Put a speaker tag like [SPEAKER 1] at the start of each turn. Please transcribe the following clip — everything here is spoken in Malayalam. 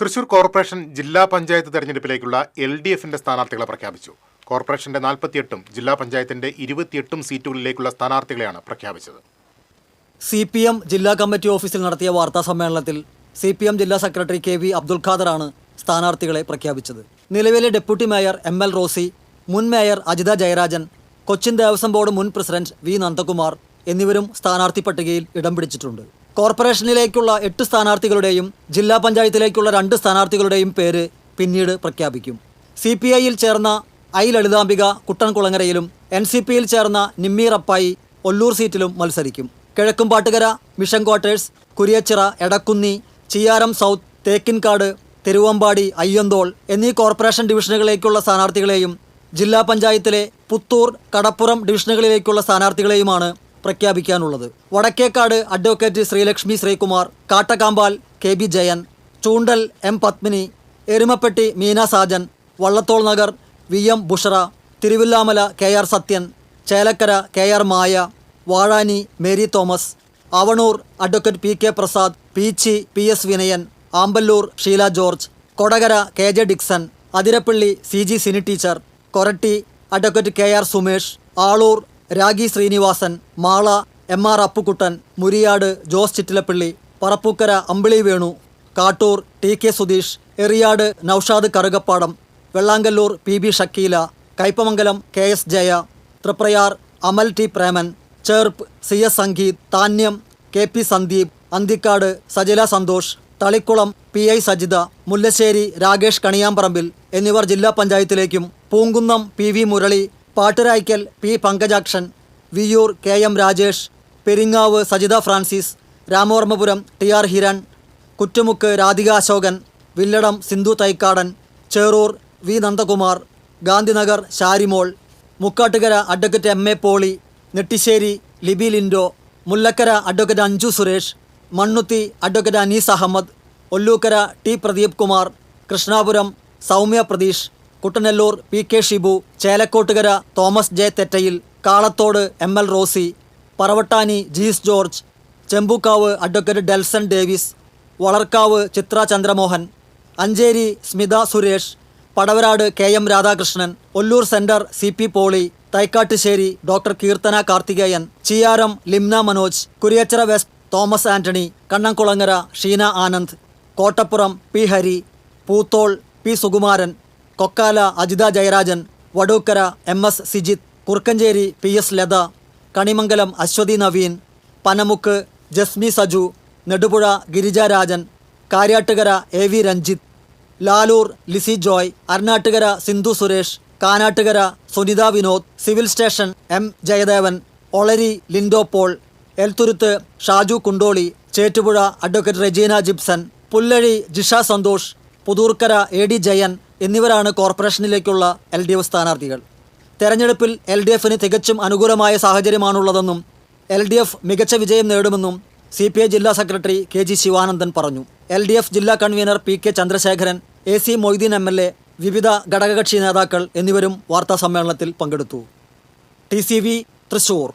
[SPEAKER 1] തൃശൂർ കോർപ്പറേഷൻ ജില്ലാ പഞ്ചായത്ത് തെരഞ്ഞെടുപ്പിലേക്കുള്ള എൽ ഡി എഫിന്റെ സ്ഥാനാർത്ഥികളെ പ്രഖ്യാപിച്ചു. കോർപ്പറേഷന്റെ നാൽപ്പത്തിയെട്ടും ജില്ലാ പഞ്ചായത്തിന്റെ ഇരുപത്തിയെട്ടും സീറ്റുകളിലേക്കുള്ള സ്ഥാനാർത്ഥികളെയാണ് പ്രഖ്യാപിച്ചത്.
[SPEAKER 2] സി പി എം ജില്ലാ കമ്മിറ്റി ഓഫീസിൽ നടത്തിയ വാർത്താ സമ്മേളനത്തിൽ സി പി എം ജില്ലാ സെക്രട്ടറി കെ വി അബ്ദുൽ ഖാദറാണ് സ്ഥാനാർത്ഥികളെ പ്രഖ്യാപിച്ചത്. നിലവിലെ deputy mayor M L Rosy മുൻ മേയർ അജിത ജയരാജൻ കൊച്ചിൻ ദേവസ്വം ബോർഡ് മുൻ പ്രസിഡന്റ് വി നന്ദകുമാർ എന്നിവരും സ്ഥാനാർത്ഥി പട്ടികയിൽ ഇടം പിടിച്ചിട്ടുണ്ട്. കോർപ്പറേഷനിലേക്കുള്ള എട്ട് സ്ഥാനാർത്ഥികളുടെയും ജില്ലാ പഞ്ചായത്തിലേക്കുള്ള രണ്ട് സ്ഥാനാർത്ഥികളുടെയും പേര് പിന്നീട് പ്രഖ്യാപിക്കും. സി പി ഐയിൽ ചേർന്ന ഐ ലളിതാംബിക കുട്ടൻകുളങ്ങരയിലും എൻ സി പിയിൽ ചേർന്ന നിമ്മി റപ്പായി ഒല്ലൂർ സീറ്റിലും മത്സരിക്കും. Kizhakkumpattukara mission quarters Kuriachira Edakkunni Chiyaram south Thekkinkadu Thiruvambadi Ayyanthole എന്നീ കോർപ്പറേഷൻ ഡിവിഷനുകളിലേക്കുള്ള സ്ഥാനാർത്ഥികളെയും ജില്ലാ പഞ്ചായത്തിലെ പുത്തൂർ കടപ്പുറം ഡിവിഷനുകളിലേക്കുള്ള സ്ഥാനാർത്ഥികളെയുമാണ് പ്രഖ്യാപിക്കാനുള്ളത്. Vadakkekad advocate Sreelakshmi Sreekumar Kattakampal K B Jayan Choondal M Padmini Erumapetty Meena Sajan Vallathol Nagar V M Bushara Thiruvilwamala K R Sathyan Chelakkara K R Maya Vazhani Mary Thomas Avanur advocate P K Prasad Peechi P S Vinayan Amballoor Sheela George Kodakara K J Dixon Athirappilly C G Sini teacher Koratty advocate K R Sumesh Aloor Ragi Sreenivasan Mala M R Appukuttan Muriyad Jose Chittilappilly Parappukkara Ambili Venu Kattoor T K Sudheesh Eriyad Noushad Karukappadam Vellangallur P B Shakeela Kaipamangalam K S Jaya Triprayar Amal T Preman Cherpu C S Sangeeth Thanniyam K P Sandeep Anthikkad Sajila Santhosh Thalikkulam P I Sajitha Mullassery Rakesh Kaniyamparambil എന്നിവർ ജില്ലാ പഞ്ചായത്തിലേക്കും Poonkunnam P V Murali Patturaikkal P Pankajakshan Viyyur K M Rajesh Peringavu Sajitha Francis Ramavarmapuram T R Hiran Kuttumuck Radhika Ashokan Villadam Sindhu Thaikkadan Cherur V Nandakumar Gandhinagar Sharimol Mukkattukara advocate M A Poly Nettissery Libi Lindo Mullakkara advocate Anju Suresh Mannuthy advocate Anees Ahammed Ollukkara T Pradeep Kumar Krishnapuram Soumya Pratheesh Kuttanellur P K Shibu Chelakkottukara Thomas J Thettayil Kalathode M L Rosy Paravattani Jees George Chembukkavu advocate Delson Davis Valarkavu Chithra Chandramohan Ancheri Smitha Suresh Padavarad K M Radhakrishnan Ollur centre C P Poly Thaikkattussery doctor Keerthana Karthikeyan Chiyaram Limna Manoj Kuriachira west Thomas Antony Kannamkulangara Sheena Anand Kottappuram P Hari Poothole P Sukumaran Kokkala Ajitha Jayarajan Vadookkara M S Sijith Kurukkanchery P S Latha Kanimangalam Aswathy Naveen Panamukku Jasmi Saju Nedupuzha Girijarajan Karyattukara A V Ranjith Lalur Lissy Joy Aranattukara Sindhu Suresh Kanattukara Sunitha Vinod civil station M Jayadevan Olari Lindo Paul Elthuruthu Shaju Kundoli Chettupuzha advocate Regina Jipson Pullazhi Jisha Santhosh Puthurkkara A D Jayan എന്നിവരാണ് കോർപ്പറേഷനിലേക്കുള്ള എൽ ഡി എഫ് സ്ഥാനാർത്ഥികൾ. തെരഞ്ഞെടുപ്പിൽ എൽ ഡി എഫിന് തികച്ചും അനുകൂലമായ സാഹചര്യമാണുള്ളതെന്നും എൽ ഡി എഫ് മികച്ച വിജയം നേടുമെന്നും സി പി ഐ ജില്ലാ സെക്രട്ടറി കെ ജി ശിവാനന്ദൻ പറഞ്ഞു. എൽ ഡി എഫ് ജില്ലാ convener P K Chandrasekharan A C Moideen M L A വിവിധ ഘടകകക്ഷി നേതാക്കൾ എന്നിവരും വാർത്താസമ്മേളനത്തിൽ പങ്കെടുത്തു. T C V Thrissur.